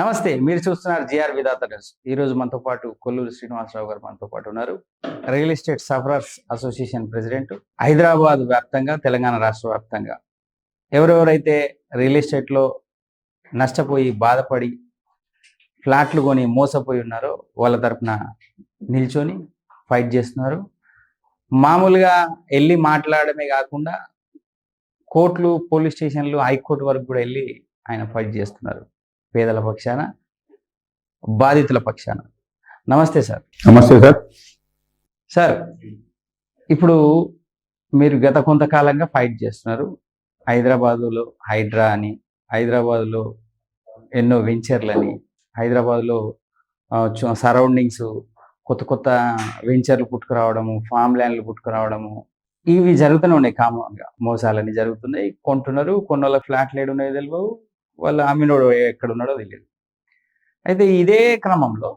నమస్తే మీరు చూస్తున్నారు జిఆర్ విధాత న్యూస్. ఈ రోజు మనతో పాటు కొల్లూరు శ్రీనివాసరావు గారు మనతో పాటు ఉన్నారు. Real estate sufferers association president Hyderabad వ్యాప్తంగా తెలంగాణ రాష్ట్ర వ్యాప్తంగా. ఎవరెవరైతే రియల్ ఎస్టేట్లో నష్టపోయి బాధపడి ఫ్లాట్లు కొని మోసపోయి ఉన్నారో వాళ్ళ తరఫున నిల్చొని ఫైట్ చేస్తున్నారు. మామూలుగా వెళ్ళి మాట్లాడమే కాకుండా కోర్టులు పోలీస్ స్టేషన్లు హైకోర్టు వరకు కూడా వెళ్ళి ఆయన ఫైట్ చేస్తున్నారు. పేదల పక్షాన బాధితుల పక్షాన. నమస్తే సార్. నమస్తే సార్. సార్ ఇప్పుడు మీరు గత కొంతకాలంగా ఫైట్ చేస్తున్నారు. హైదరాబాదులో హైడ్రా అని హైదరాబాదులో ఎన్నో వెంచర్లని హైదరాబాద్లో సరౌండింగ్స్ కొత్త కొత్త వెంచర్లు పుట్టుకురావడము ఫామ్ ల్యాండ్లు పుట్టుకురావడము ఇవి జరుగుతూనే ఉన్నాయి కామన్గా. మోసాలని జరుగుతున్నాయి. కొంటున్నారు కొన్ని వాళ్ళ ఫ్లాట్లు ఏడు ఉన్నాయో తెలియవు వాళ్ళ అమ్మినోడు ఎక్కడ ఉన్నాడో తెలియదు అయితే ఇదే క్రమంలో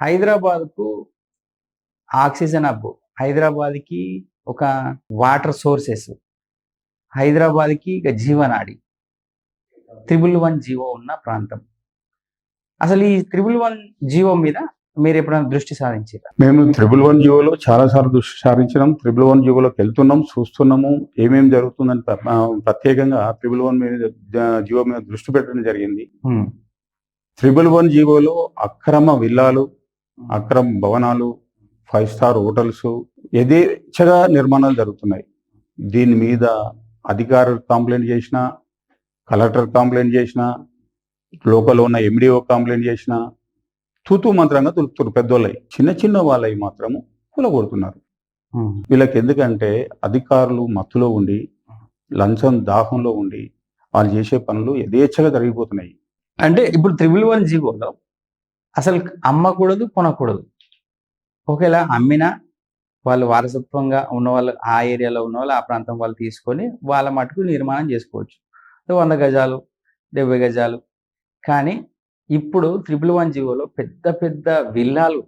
హైదరాబాద్కు ఆక్సిజన్ హబ్ హైదరాబాద్కి ఒక వాటర్ సోర్సెస్. హైదరాబాద్కి ఇక జీవనాడి. త్రిబుల్ వన్ జీవో ఉన్న ప్రాంతం. అసలు ఈ త్రిబుల్ వన్ జీవో మీద మీరు ఎప్పుడైనా దృష్టి సారించారా మేము త్రిబుల్ వన్ జీవోలో చాలా సార్లు దృష్టి సారించినాం. త్రిబుల్ వన్ జీవోలోకి వెళ్తున్నాం చూస్తున్నాము ఏమేమి జరుగుతుందని ప్రత్యేకంగా త్రిబుల్ వన్ మీద మీద దృష్టి పెట్టడం జరిగింది. త్రిబుల్ వన్ జీవోలో అక్రమ విల్లాలు అక్రమ భవనాలు ఫైవ్ స్టార్ హోటల్స్ యథేచ్ఛగా నిర్మాణాలు జరుగుతున్నాయి. దీని మీద అధికారులు కంప్లైంట్ చేసిన కలెక్టర్ కంప్లైంట్ చేసిన లోకల్ ఉన్న ఎండిఓ కంప్లైంట్ చేసిన తూతూ మంత్రంగా తులుపుతారు పెద్దోళ్ళవి చిన్న చిన్న వాళ్ళవి మాత్రము కూలగొడుతున్నారు. వీళ్ళకి ఎందుకంటే అధికారులు మత్తులో ఉండి లంచం దాహంలో ఉండి వాళ్ళు చేసే పనులు యథేచ్ఛగా జరిగిపోతున్నాయి. అంటే ఇప్పుడు త్రిబుల్ వన్ జీవోలో అసలు అమ్మకూడదు కొనకూడదు. ఒకవేళ అమ్మినా వాళ్ళు వారసత్వంగా ఉన్న వాళ్ళు ఆ ఏరియాలో ఉన్న వాళ్ళు ఆ ప్రాంతం వాళ్ళు తీసుకొని వాళ్ళ మటుకు నిర్మాణం చేసుకోవచ్చు. వంద గజాలు డెబ్బై గజాలు. కానీ ఇప్పుడు త్రిబుల్ వన్ జీవోలో పెద్ద పెద్ద విల్లాలు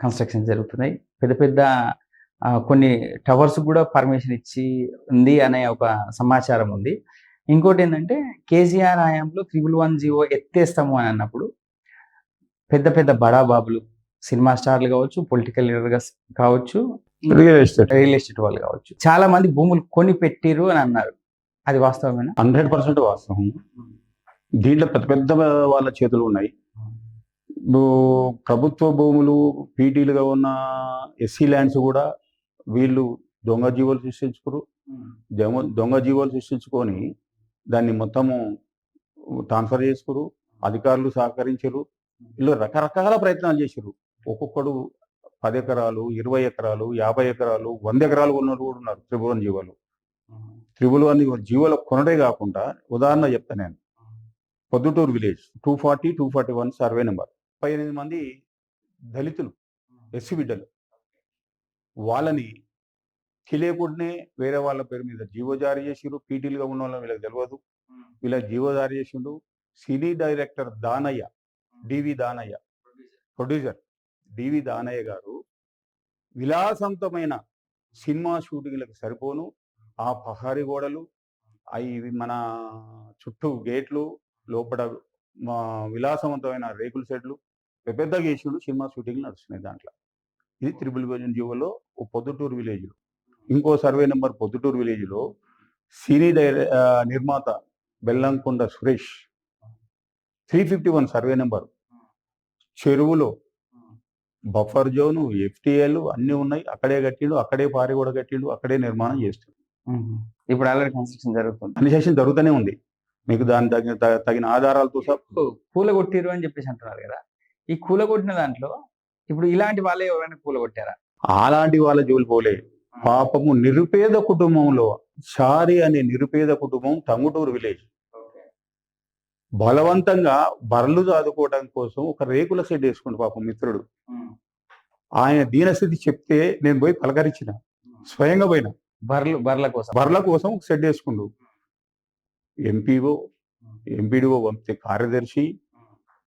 కన్స్ట్రక్షన్ జరుగుతున్నాయి. పెద్ద పెద్ద కొన్ని టవర్స్ కూడా పర్మిషన్ ఇచ్చి ఉంది అనే ఒక సమాచారం ఉంది. ఇంకోటి ఏంటంటే కేసీఆర్ హయాంలో త్రిబుల్ వన్ జీవో ఎత్తేస్తాము అని అన్నప్పుడు పెద్ద పెద్ద బడాబాబులు సినిమా స్టార్లు కావచ్చు పొలిటికల్ లీడర్గా కావచ్చు రియల్ ఎస్టేట్. రియల్ ఎస్టేట్ వాళ్ళు కావచ్చు. చాలా మంది భూములు కొని పెట్టిరు అని అన్నారు. అది వాస్తవమేనా? హండ్రెడ్ పర్సెంట్ వాస్తవం. దీంట్లో పెద్ద పెద్ద వాళ్ళ చేతులు ఉన్నాయి. ప్రభుత్వ భూములు పీటీలుగా ఉన్న ఎస్సీ ల్యాండ్స్ కూడా వీళ్ళు దొంగ జీవోలు సృష్టించుకురు. దొంగ జీవోలు సృష్టించుకొని దాన్ని మొత్తము ట్రాన్స్ఫర్ చేసుకురు అధికారులు సహకరించరు. వీళ్ళు రకరకాల ప్రయత్నాలు చేశారు ఒక్కొక్కడు పది ఎకరాలు ఇరవై ఎకరాలు యాభై ఎకరాలు వంద ఎకరాలు ఉన్నవాళ్ళు కూడా ఉన్నారు త్రిభువన్ జీవాలు. త్రిభువన్ జీవాలు కొనడే కాకుండా ఉదాహరణ చెప్తా నేను. Proddatur village two forty two forty one survey number. ముప్పై ఎనిమిది మంది దళితులు ఎస్సీ బిడ్డలు. వాళ్ళని తెలియకుండానే వేరే వాళ్ళ పేరు మీద జీవో జారీ చేసిరు పీటీలుగా ఉన్న వాళ్ళని వీళ్ళకి తెలియదు వీళ్ళకి జీవో జారీ చేసిండు cine director Danayya D V Danayya. Producer. D V Danayya గారు విలాసవంతమైన సినిమా షూటింగ్లకు సరిపోను. ఆ పహారీ గోడలు అవి మన చుట్టూ గేట్లు లోపల మా విలాసవంతమైన రేకుల షెడ్లు పెద్ద వేసిండు సినిమా షూటింగ్లు నడుస్తున్నాయి దాంట్లో. ఇది త్రిబుల్ విజన్ జీవోలో ఓ పొద్దుటూరు విలేజ్లో. ఇంకో సర్వే నెంబర్ పొద్దుటూరు విలేజ్లో సినీ డైర నిర్మాత Bellamkonda Suresh three fifty one survey number. చెరువులో బఫర్ జోను ఎఫ్టిఎల్ అన్నీ ఉన్నాయి. అక్కడే కట్టిండు అక్కడే పారి కూడా కట్టిండు అక్కడే నిర్మాణం చేస్తుండు ఇప్పుడు ఆల్రెడీ కన్స్ట్రక్షన్ జరుగుతుంది. కన్స్ట్రక్షన్ జరుగుతూనే ఉంది. మీకు దాని తగిన తగిన ఆధారాలతో సహా కూల కొట్టిరు అని చెప్పేసి అంటున్నారు కదా. ఈ కూల కొట్టిన దాంట్లో ఇప్పుడు ఇలాంటి వాళ్ళే ఎవరైనా కూల కొట్టారా అలాంటి వాళ్ళ జోలు పోలే. పాపము నిరుపేద కుటుంబంలో షారి అనే నిరుపేద కుటుంబం టంగుటూరు విలేజ్. బలవంతంగా బర్రెలు చదువుకోవడం కోసం ఒక రేకుల షెడ్ వేసుకుండు పాపం మిత్రుడు. ఆయన దీనస్థితి చెప్తే నేను పోయి పలకరించిన. స్వయంగా పోయినా. బర్రెలు బర్రెల కోసం. బర్ల కోసం ఒక షెడ్ వేసుకుండు. ఎంపీఓ ఎంపీడీఓ వంశీ కార్యదర్శి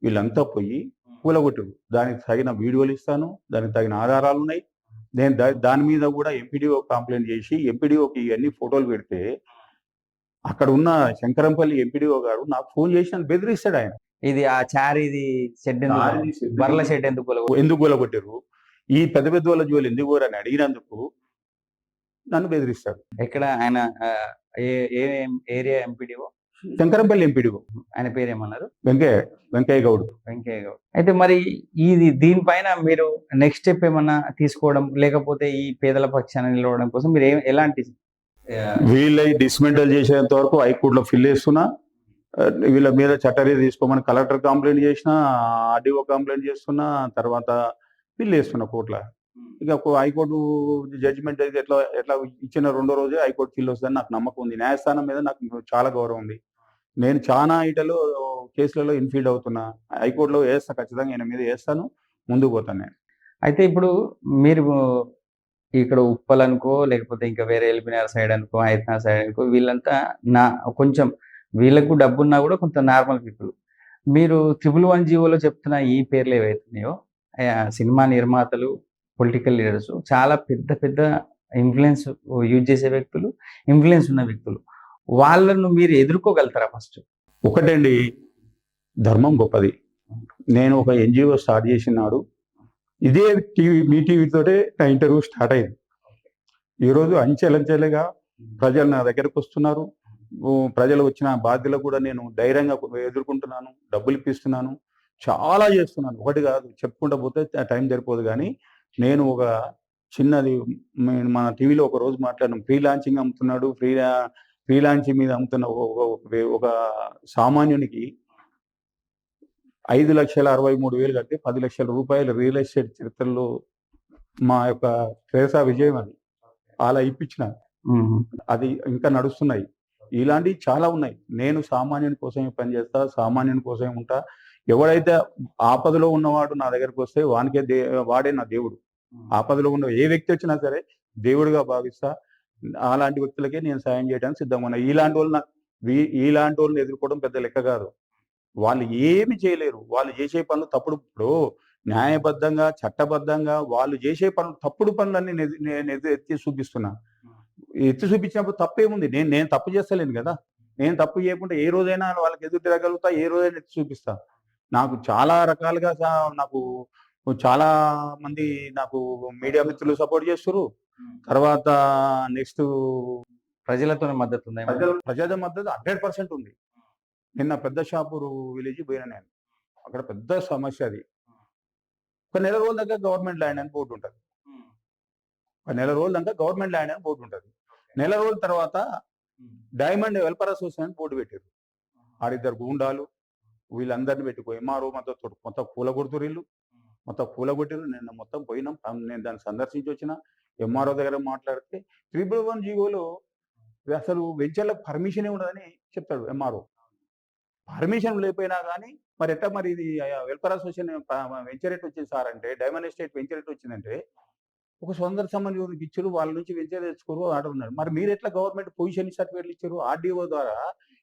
వీళ్ళంతా పోయి కూలగొట్టు దానికి తగిన వీడియోలు ఇస్తాను దానికి తగిన ఆధారాలు ఉన్నాయి. నేను దాని మీద కూడా ఎంపీడీఓ కంప్లైంట్ చేసి ఎంపీడీఓకి ఇవన్నీ ఫోటోలు పెడితే అక్కడ ఉన్న శంకరంపల్లి ఎంపీడీఓ గారు నాకు ఫోన్ చేసి బెదిరిస్తాడు ఆయన. ఇది ఆ చారిది షెడ్ బర్ల ఎందుకు- షెడ్ ఎందుకు కూలగొట్టారు? ఎందుకు కూలగొట్టారు ఈ పెద్ద పెద్ద వాళ్ళ జోలు ఎందుకు అని అడిగినందుకు నన్ను బెదిరిస్తారు ఎక్కడ ఆయన ఏ ఏ ఏరియా ఎంపీడీఓ? శంకరంపల్లి ఎంపీడీఓ. ఆయన పేరు ఏమన్నారు వెంకయ్య వెంకయ్య గౌడ్. వెంకయ్య గౌడ్. అయితే మరి ఇది దీనిపైన మీరు నెక్స్ట్ స్టెప్ ఏమన్నా తీసుకోవడం లేకపోతే ఈ పేదల పక్షాన్ని నిలవడం కోసం మీరు ఏ- ఎలాంటి వీళ్ళై డిస్మెంటల్ చేసేంత వరకు హైకోర్టులో ఫిల్ చేస్తున్నా వీళ్ళ మీద చట్టరీతి తీసుకోమని కలెక్టర్ కంప్లైంట్ చేసిన ఆర్డీఓ కంప్లైంట్ చేస్తున్నా తర్వాత ఫిల్ చేస్తున్నా కోర్టులో. ఇక కో- హైకోర్టు జడ్జిమెంట్ అయితే ఎట్లా ఎట్లా ఇచ్చిన రెండో రోజే హైకోర్టు ఫిల్ వస్తుందని నాకు నమ్మకం ఉంది. న్యాయస్థానం మీద నాకు చాలా గౌరవం ఉంది. నేను చాలా ఇటలో కేసులలో ఇన్ఫీల్డ్ అవుతున్నా. హైకోర్టులో వేస్తా ఖచ్చితంగా ఆయన మీద వేస్తాను ముందుకు పోతాను నేను. అయితే ఇప్పుడు మీరు ఇక్కడ ఉప్పల్ అనుకో లేకపోతే ఇంకా వేరే ఎల్బినార్ సైడ్ అనుకో హైదరాబాద్ సైడ్ అనుకో వీళ్ళంతా నా కొంచెం వీళ్ళకు డబ్బు ఉన్నా కూడా కొంత నార్మల్ పీపుల్. మీరు త్రిబుల్ వన్ జీవోలో చెప్తున్న ఈ పేర్లు ఏవైతున్నాయో సినిమా నిర్మాతలు పొలిటికల్ లీడర్స్ చాలా పెద్ద పెద్ద ఇన్ఫ్లుయెన్స్ యూజ్ చేసే వ్యక్తులు ఇన్ఫ్లుయెన్స్ ఉన్న వ్యక్తులు. వాళ్ళను మీరు ఎదుర్కోగలుగుతారా ఫస్ట్ ఒకటండి ధర్మం గొప్పది. నేను ఒక ఎన్జిఓ స్టార్ట్ చేసినాడు ఇదే టీవీ మీ టీవీతోటే నా ఇంటర్వ్యూ స్టార్ట్ అయింది. ఈరోజు అంచెలంచెలుగా ప్రజలు నా దగ్గరకు వస్తున్నారు. ప్రజలు వచ్చిన బాధ్యతలు కూడా నేను ధైర్యంగా ఎదుర్కొంటున్నాను డబ్బులు ఇప్పిస్తున్నాను చాలా చేస్తున్నాను. ఒకటి కాదు చెప్పుకుంటూ పోతే టైం సరిపోదు కానీ నేను ఒక చిన్నది మన టీవీలో ఒక రోజు మాట్లాడినాం. ఫ్రీ లాంచింగ్ అమ్ముతున్నాడు ఫ్రీ ఫ్రీ లాంచింగ్ మీద అమ్ముతున్న ఒక- ఒక- ఒక సామాన్యునికి ఐదు లక్షల అరవై మూడు వేలు కట్టి పది లక్షల రూపాయలు రియల్ ఎస్టేట్ చరిత్రలో మా యొక్క ట్రేసా విజయం అది. అలా ఇప్పించిన అది ఇంకా నడుస్తున్నాయి. ఇలాంటివి చాలా ఉన్నాయి. నేను సామాన్యుని కోసమే పనిచేస్తా సామాన్యుని కోసమే ఉంటా. ఎవడైతే ఆపదలో ఉన్నవాడు నా దగ్గరకు వస్తే వానికే దే వాడే నా దేవుడు. ఆపదలో ఉన్న ఏ వ్యక్తి వచ్చినా సరే దేవుడిగా భావిస్తా అలాంటి వ్యక్తులకే నేను సాయం చేయడానికి సిద్ధంగా ఉన్నా. ఇలాంటి వాళ్ళని వీ- ఇలాంటి వాళ్ళని ఎదుర్కోవడం పెద్ద లెక్క కాదు. వాళ్ళు ఏమి చేయలేరు. వాళ్ళు చేసే పనులు తప్పుడు. ఇప్పుడు న్యాయబద్ధంగా చట్టబద్ధంగా వాళ్ళు చేసే పనులు తప్పుడు పనులన్నీ నేను- ఎత్తి- చూపిస్తున్నా. ఎత్తి చూపించినప్పుడు తప్పేముంది? నేను నేను తప్పు చేస్తలేను కదా. నేను తప్పు చేయకుండా ఏ రోజైనా వాళ్ళకి ఎదురు తిరగలుగుతా ఏ రోజైనా ఎత్తి చూపిస్తా. నాకు చాలా రకాలుగా నాకు చాలా మంది నాకు మీడియా మిత్రులు సపోర్ట్ చేస్తారు తర్వాత నెక్స్ట్ ప్రజలతో మద్దతు ఉందా? ప్రజల మద్దతు హండ్రెడ్ పర్సెంట్ ఉంది. నిన్న పెద్ద షాపూరు విలేజ్ పోయినా నేను. అక్కడ పెద్ద సమస్య అది. ఒక నెల రోజుల దాకా గవర్నమెంట్ ల్యాండ్ అని బోర్డు ఉంటుంది. ఒక నెల రోజుల దాకా గవర్నమెంట్ ల్యాండ్ అని బోర్డు ఉంటుంది. నెల రోజుల తర్వాత డైమండ్ వెల్ఫేర్ అసోసియేషన్ బోర్డు పెట్టారు ఆడిద్దరు గూండాలు వీళ్ళందరినీ పెట్టుకో ఎంఆర్ఓ మొత్తం మొత్తం కూలగొడుతురు వీళ్ళు. మొత్తం కూలగొట్టారు నేను మొత్తం పోయినాం. నేను దాన్ని సందర్శించి వచ్చిన ఎంఆర్ఓ దగ్గర మాట్లాడితే ట్రిపుల్ వన్ జీవోలో అసలు వెంచర్లకు పర్మిషనే ఉండదని చెప్తాడు ఎంఆర్ఓ. పర్మిషన్ లేకపోయినా కానీ మరి ఎట్లా మరి ఇది వెల్ఫేర్ అసోసియేషన్ వెంచర్ ఎట్ వచ్చింది సార్ అంటే డైమండ్ ఎస్టేట్ వెంచర్ ఎట్ వచ్చిందంటే ఒక సొంత సంబంధం ఇచ్చారు. వాళ్ళ నుంచి వెంచర్ తెచ్చుకోరు ఆర్డర్ ఉన్నారు. మరి మీరు ఎట్లా గవర్నమెంట్ పొజిషన్ సర్టిఫికేట్లు ఇచ్చారు? ఆర్డీఓ ద్వారా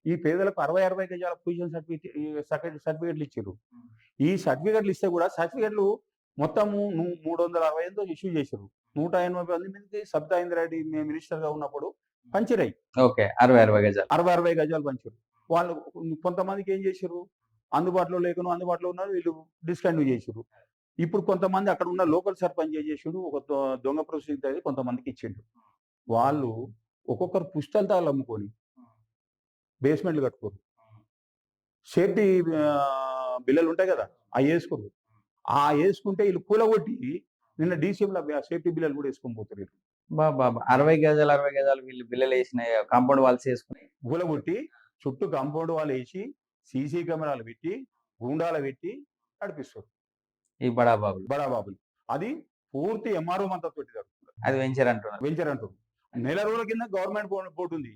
ఈ పేదలకు అరవై అరవై గజాల పొజిషన్ సర్టిఫికేట్ సర్టిఫికేట్లు ఇచ్చారు ఈ సర్టిఫికేట్లు ఇస్తే కూడా సర్టిఫికేట్లు మొత్తము మూడు వందల అరవై ఐదు ఇష్యూ చేశారు నూట ఎనభై మంది మందికి సబితా ఇంద్రారెడ్డి మినిస్టర్గా ఉన్నప్పుడు పంచిరాయి ఓకే అరవై అరవై గజాలు అరవై అరవై గజాలు పంచారు వాళ్ళు కొంతమందికి ఏం చేశారు అందుబాటులో లేకుండా అందుబాటులో ఉన్నారు వీళ్ళు డిస్కంటిన్యూ చేశారు ఇప్పుడు కొంతమంది అక్కడ ఉన్న లోకల్ సర్పంచ్ ఏం చేసిండు ఒక దొంగ ప్రొసీజర్ అయితే కొంతమందికి ఇచ్చిండు వాళ్ళు ఒక్కొక్కరు పుస్తకాలు అమ్ముకొని బేస్మెంట్లు కట్టుకోరు. సేఫ్టీ బిల్లలు ఉంటాయి కదా అవి వేసుకోరు ఆ వేసుకుంటే వీళ్ళు కూలగొట్టి నిన్న డీసీఎంలో సేఫ్టీ బిల్లలు కూడా వేసుకొని పోతారు వీళ్ళు. బాబా అరవై గజాలు అరవై గజాలు వీళ్ళు బిల్లలు వేసిన కాంపౌండ్ వాల్స్ వేసుకుని కూలగొట్టి చుట్టూ కాంపౌండ్ వాళ్ళు వేసి సీసీ కెమెరాలు పెట్టి గుండాలు పెట్టి నడిపిస్తారు. ఈ బడా బాబులు. బడాబాబులు అది పూర్తి ఎంఆర్ఓ అంతా తోటి జరుగుతుంది అది వెంచర్ అంటున్నారు. వెంచర్ అంటారు. నెల రోజుల కింద గవర్నమెంట్ బోర్డు ఉంది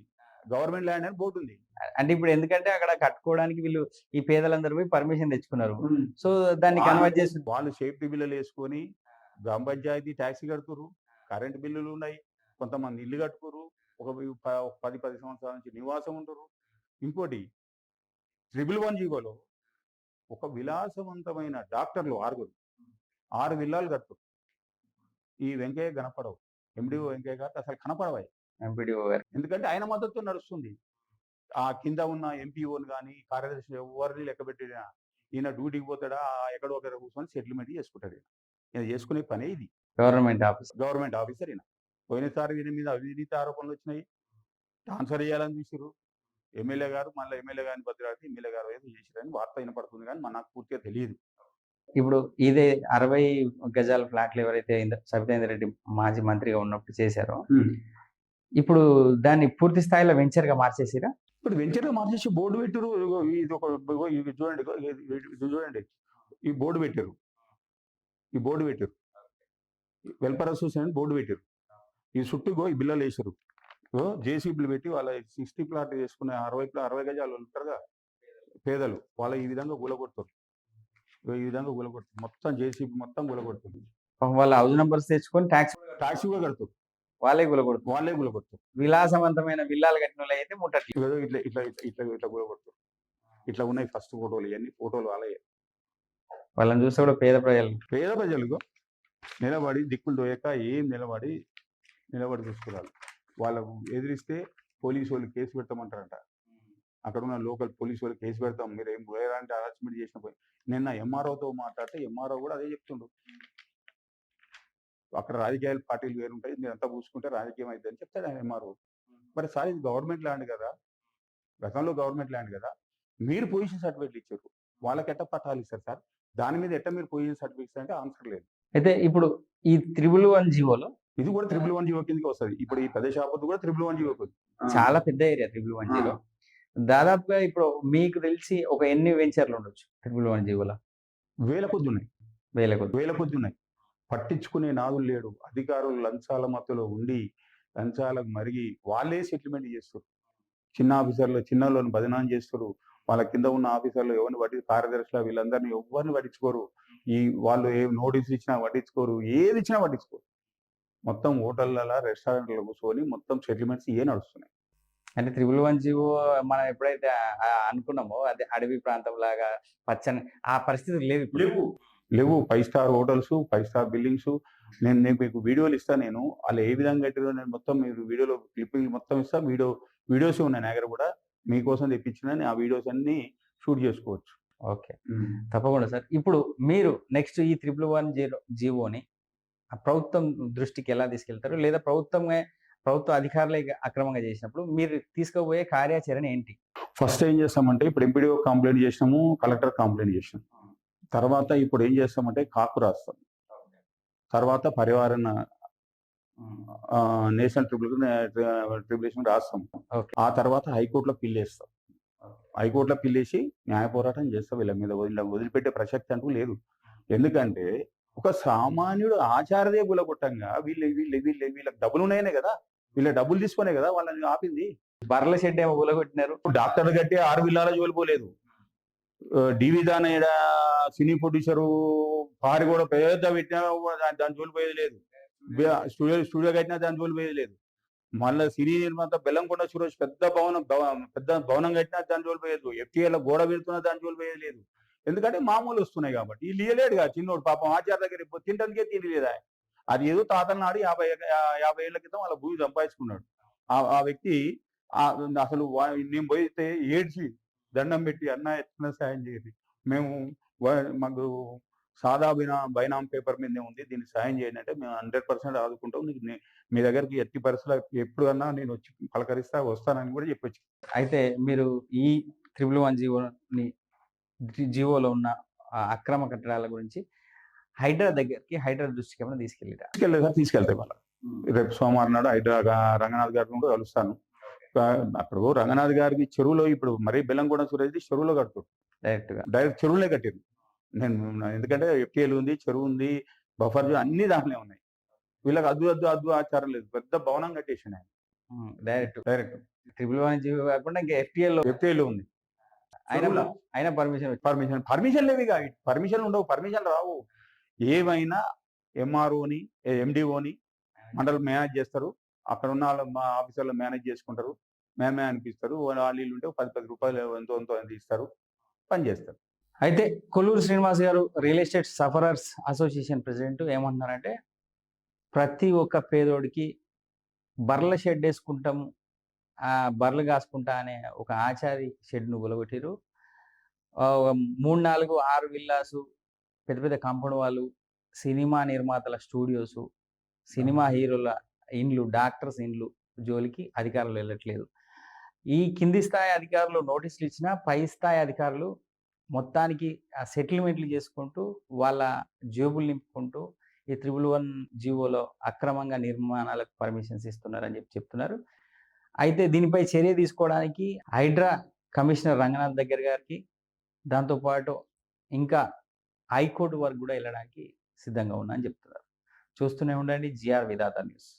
గవర్నమెంట్ ల్యాండ్ అని బోర్డు ఉంది అంటే ఇప్పుడు ఎందుకంటే అక్కడ కట్టుకోవడానికి వీళ్ళు ఈ పేదలందరూ పోయి పర్మిషన్ తెచ్చుకున్నారు. సో దాన్ని కన్వర్ట్ చేసి వాళ్ళు సేఫ్టీ బిల్లులు వేసుకొని గ్రామ పంచాయతీ ట్యాక్సీ కడుతురు కరెంట్ బిల్లులు ఉన్నాయి కొంతమంది ఇల్లు కట్టుకోరు ఒక పది పది సంవత్సరాల నుంచి నివాసం ఉంటారు ఇంకోటి ట్రిపుల్ వన్ జీవోలో ఒక విలాసవంతమైన డాక్టర్లు ఆరుగురు ఆరు విల్లాలు కట్టురు ఈ వెంకయ్య కనపడవు. ఎండిఓ వెంకయ్య గారు అసలు కనపడవాయి ఎంపీడీఓ గారు. ఎందుకంటే ఆయన మద్దతు నడుస్తుంది. ఆ కింద ఉన్న ఎంపీఓని కానీ కార్యదర్శి ఎవరిని లెక్క పెట్టిన ఈయన డ్యూటీకి పోతాడా ఎక్కడో ఒకరు కూర్చొని సెటిల్మెంట్ చేసుకుంటాడు ఈయన. చేసుకునే పనే ఇది. గవర్నమెంట్ ఆఫీస్ గవర్నమెంట్ ఆఫీసర్ ఈయన. పోయినసారి ఈయన మీద అవినీతి ఆరోపణలు వచ్చినాయి. ట్రాన్స్ఫర్ చేయాలని చూసారు ఎమ్మెల్యే గారు మళ్ళీ ఎమ్మెల్యే గారిని బతిరాడితే ఎమ్మెల్యే గారు ఏదో చేశారని వార్త వినపడుతుంది కానీ మనకు పూర్తిగా తెలియదు. ఇప్పుడు ఇదే అరవై గజాల ఫ్లాట్లు ఎవరైతే సబితేందర్ రెడ్డి మాజీ మంత్రిగా ఉన్నప్పుడు చేశారో ఇప్పుడు దాన్ని పూర్తి స్థాయిలో వెంచర్గా మార్చేసిరా? ఇప్పుడు వెంచర్గా మార్చేసి బోర్డు పెట్టారు ఇది ఒక ఇది చూడండి ఇది చూడండి. ఈ బోర్డు పెట్టారు ఈ బోర్డు పెట్టారు వెల్ఫేర్ అసోసియేషన్ బోర్డు పెట్టారు ఈ చుట్టూ ఇగో ఈ బిల్లలు వేసారు జేసీబీలు పెట్టి వాళ్ళ సిక్స్టీ ప్లాట్ చేసుకునే అరవై ప్లా- అరవై గజాలు ఉంటారుగా పేదలు. వాళ్ళ ఈ విధంగా గులగొడతారు ఈ విధంగా గులగొడతారు మొత్తం జేసీబీ మొత్తం గులగొడుతుంది వాళ్ళ హౌస్ నంబర్స్ తెచ్చుకొని ట్యాక్స్ ట్యాక్సీ కూడా కడతారు. వాళ్ళే గులగొడుతుంది వాళ్ళే గులగొడతారు విలాసవంతమైన విల్లాలు కట్టిన వాళ్ళు అయితే ముట్టట్లు ఇట్లా ఇట్లా ఇట్లా ఇట్లా గులగొడతారు ఇట్లా ఉన్నాయి ఫస్ట్ ఫోటోలు ఇవన్నీ ఫోటోలు వాళ్ళే వాళ్ళని చూస్తే కూడా పేద ప్రజలు. పేద ప్రజలకు నిలబడి దిక్కులు దోయక ఏం నిలబడి నిలబడి చూసుకోవాలి వాళ్ళకు ఎదిరిస్తే పోలీసు వాళ్ళు కేసు పెట్టమంటారంట అక్కడ ఉన్న లోకల్ పోలీసు వాళ్ళు కేసు పెడతాం. మీరు ఏం ఎలాంటి హరాస్మెంట్ చేసిన పోయి. నిన్న ఎంఆర్ఓతో మాట్లాడితే ఎంఆర్ఓ కూడా అదే చెప్తుండ్రు అక్కడ రాజకీయాల పార్టీలు వేరు ఉంటాయి మీరు అంతా పూసుకుంటే రాజకీయం అవుతుంది అని చెప్తాడు ఆయన ఎంఆర్ఓ మరి సార్ ఇది గవర్నమెంట్ ల్యాండ్ కదా. గతంలో గవర్నమెంట్ ల్యాండ్ కదా. మీరు పొజిషన్ సర్టిఫికేట్ ఇచ్చారు. వాళ్ళకి ఎట్ట పట్టాలు ఇస్తారు సార్? దాని మీద ఎట్ట మీరు పొజిషన్ సర్టిఫికేట్స్ అంటే ఆన్సర్ లేదు. అయితే ఇప్పుడు ఈ త్రిబుల్ వన్ జీవోలో ఇది కూడా త్రిబుల్ వన్ జీవో కిందకి వస్తుంది. ఇప్పుడు ఈ పెద్ద షాప్ కూడా త్రిబుల్ వన్ జీవో చాలా పెద్ద ఏరియా త్రిబుల్ వన్ జీలో దాదాపుగా ఇప్పుడు మీకు తెలిసి ఒక ఎన్ని వెంచర్లు ఉండొచ్చు త్రిబుల్ వన్ జీవోలో? వేల కొద్ది ఉన్నాయి వేల కొద్ది వేల కొద్ది ఉన్నాయి పట్టించుకునే నాదులు లేడు. అధికారులు లంచాల మత్తులో ఉండి లంచాలకు మరిగి వాళ్ళే సెటిల్మెంట్ చేస్తారు చిన్న ఆఫీసర్లు చిన్న వాళ్ళని బదనాం చేస్తారు వాళ్ళ కింద ఉన్న ఆఫీసర్లు ఎవరిని పట్టి కార్యదర్శులు వీళ్ళందరినీ ఎవరిని పట్టించుకోరు. ఈ వాళ్ళు ఏ నోటీస్ ఇచ్చినా పట్టించుకోరు. ఏది ఇచ్చినా పట్టించుకోరు. మొత్తం హోటళ్ళ రెస్టారెంట్లో కూర్చొని మొత్తం సెటిల్మెంట్స్ ఏ నడుస్తున్నాయి. అంటే త్రిబుల్ వన్ జీవో మనం ఎప్పుడైతే అనుకున్నామో అదే అడవి ప్రాంతం లాగా పచ్చని ఆ పరిస్థితి లేదు ఇప్పుడు. లేవు. Five star hotels five star buildings. నేను నేను మీకు వీడియోలు ఇస్తాను నేను. వాళ్ళు ఏ విధంగా కట్టారో నేను మొత్తం మీరు వీడియోలో క్లిప్పింగ్ మొత్తం ఇస్తా. వీడియో వీడియోస్ ఉన్నాయి నా దగ్గర కూడా. మీకోసం తెప్పించిన ఆ వీడియోస్ అన్ని షూట్ చేసుకోవచ్చు. ఓకే. తప్పకుండా సార్. ఇప్పుడు మీరు నెక్స్ట్ ఈ త్రిబుల్ వన్ జీరో జీవోని ప్రభుత్వం దృష్టికి ఎలా తీసుకెళ్తారు? లేదా ప్రభుత్వమే ప్రభుత్వ అధికారులే అక్రమంగా చేసినప్పుడు మీరు తీసుకుపోయే కార్యాచరణ ఏంటి? ఫస్ట్ ఏం చేస్తామంటే ఇప్పుడు ఎంపీడీఓ కంప్లైంట్ చేసినాము కలెక్టర్ కంప్లైంట్ చేసినాం. తర్వాత ఇప్పుడు ఏం చేస్తామంటే కాకు రాస్తాం. తర్వాత పరివారణ నేషనల్ ట్రిబ్యుల్ ట్రిబ్యులేషన్ రాస్తాం. ఆ తర్వాత హైకోర్టులో పిల్ వేస్తాం హైకోర్టులో పిల్లేసి న్యాయ పోరాటం చేస్తాం వీళ్ళ మీద వదిలి వదిలిపెట్టే ప్రసక్తి అంటూ లేదు. ఎందుకంటే ఒక సామాన్యుడు ఆచారదే గులగొట్టంగా వీళ్ళు వీళ్ళు వీళ్ళు వీళ్ళకి డబ్బులు ఉన్నాయనే కదా. వీళ్ళ డబ్బులు తీసుకునే కదా వాళ్ళని ఆపింది. బర్ల షెడ్ ఏమో ఊలగొట్టినారు డాక్టర్లు కట్టి ఆరు విల్లాల జోలిపోలేదు. డివి దాని ఈడ సినీ ప్రొడ్యూసరు పారి కూడా పెద్ద పెట్టినా దాని దాని జోలి పోయేది లేదు. స్టూడియో స్టూడియో కట్టినా దాని జోలి పోయేది లేదు. మళ్ళీ సినీ నిర్మాత బెల్లంకొండ సురేష్ పెద్ద భవనం భవ- పెద్ద భవనం కట్టినా దాని జోలి పోయేది ఎఫ్టీఏలో గోడ పెడుతున్నా దాని జోలి పోయేది లేదు. ఎందుకంటే మామూలు వస్తున్నాయి కాబట్టి. వీళ్ళు ఇయ్యలేడుగా చిన్నోడు పాపం ఆచార్య దగ్గర తినడానికే తిండి లేదా అది ఏదో తాతల నాడు యాభై యాభై ఏళ్ళ క్రితం వాళ్ళ భూమి సంపాదించుకున్నాడు. ఆ వ్యక్తి ఆ అసలు నేను పోయితే ఏడ్చి దండం పెట్టి అన్న ఎట్లా సాయం చేయండి. మేము మాకు సాదా బినా బైనాం పేపర్ మీదనే ఉంది. దీన్ని సాయం చేయండి అంటే మేము హండ్రెడ్ పర్సెంట్ ఆదుకుంటాం. నీకు మీ దగ్గరికి ఎట్టి పరిస్థితుల్లో ఎప్పుడు అన్నా నేను వచ్చి పలకరిస్తా వస్తానని కూడా చెప్పొచ్చు. అయితే మీరు ఈ త్రిబుల్ వన్ జీవోని జీవోలో ఉన్న అక్రమ కట్టడాల గురించి హైడ్రా దగ్గరికి హైడ్రా దృష్టికి ఏమైనా తీసుకెళ్ళిరా? తీసుకెళ్ళే తీసుకెళ్తాయి వాళ్ళ రేపు సోమవారం నాడు హైదరా రంగనాథ్ గారిని కూడా కలుస్తాను. అక్కడ రంగనాథ్ గారికి చెరువులో ఇప్పుడు మరీ బెల్లంకొండ సురేష్ చెరువులో కడుతారు డైరెక్ట్గా. డైరెక్ట్ చెరువులే కట్టారు నేను ఎందుకంటే ఎఫ్టీఎల్ ఉంది చెరువు ఉంది బఫర్ అన్ని దాంట్లో ఉన్నాయి. వీళ్ళకి అద్దు అద్దు అద్దు ఆచారం లేదు. పెద్ద భవనం కట్టేసిన ఆయన. Direct direct triple one G O కాకుండా ఇంకా FTL లో ఎఫ్టీఎల్ ఉంది. అయినా అయినా పర్మిషన్ పర్మిషన్ పర్మిషన్ లేవు ఇక. పర్మిషన్ ఉండవు పర్మిషన్ రావు. ఏమైనా ఎంఆర్ఓని ఎండిఓని మండలం మేనేజ్ చేస్తారు. అక్కడ ఉన్న వాళ్ళ మా ఆఫీసర్లు మేనేజ్ చేసుకుంటారు. మేమే అనిపిస్తారు. వాళ్ళు వీళ్ళు ఉంటే పది పది రూపాయలు ఎంతో ఎంతో ఇస్తారు పని చేస్తారు. అయితే కొల్లూరు శ్రీనివాస్ గారు real estate sufferers association president ఏమంటున్నారంటే ప్రతి ఒక్క పేదోడికి బర్ల షెడ్ వేసుకుంటాం ఆ బర్రెలు కాసుకుంటా అనే ఒక ఆచారి షెడ్ను గులగొట్టిరు ఆ, మూడు నాలుగు ఆరు విల్లాసు పెద్ద పెద్ద కంపెనీ వాళ్ళు సినిమా నిర్మాతల స్టూడియోస్ సినిమా హీరోల ఇండ్లు డాక్టర్స్ ఇండ్లు జోలికి అధికారులు వెళ్ళట్లేదు. ఈ కింది స్థాయి అధికారులు నోటీసులు ఇచ్చినా పై స్థాయి అధికారులు మొత్తానికి ఆ సెటిల్మెంట్లు చేసుకుంటూ వాళ్ళ జేబులు నింపుకుంటూ ఈ త్రిబుల్ వన్ జీవోలో అక్రమంగా నిర్మాణాలకు పర్మిషన్స్ ఇస్తున్నారని చెప్పి చెప్తున్నారు. అయితే దీనిపై చర్య తీసుకోవడానికి హైడ్రా కమిషనర్ రంగనాథ్ దగ్గర గారికి దాంతోపాటు ఇంకా హైకోర్టు వరకు కూడా వెళ్ళడానికి సిద్ధంగా ఉన్నా అని చెప్తున్నారు. చూస్తూనే ఉండండి జిఆర్ విధాత న్యూస్.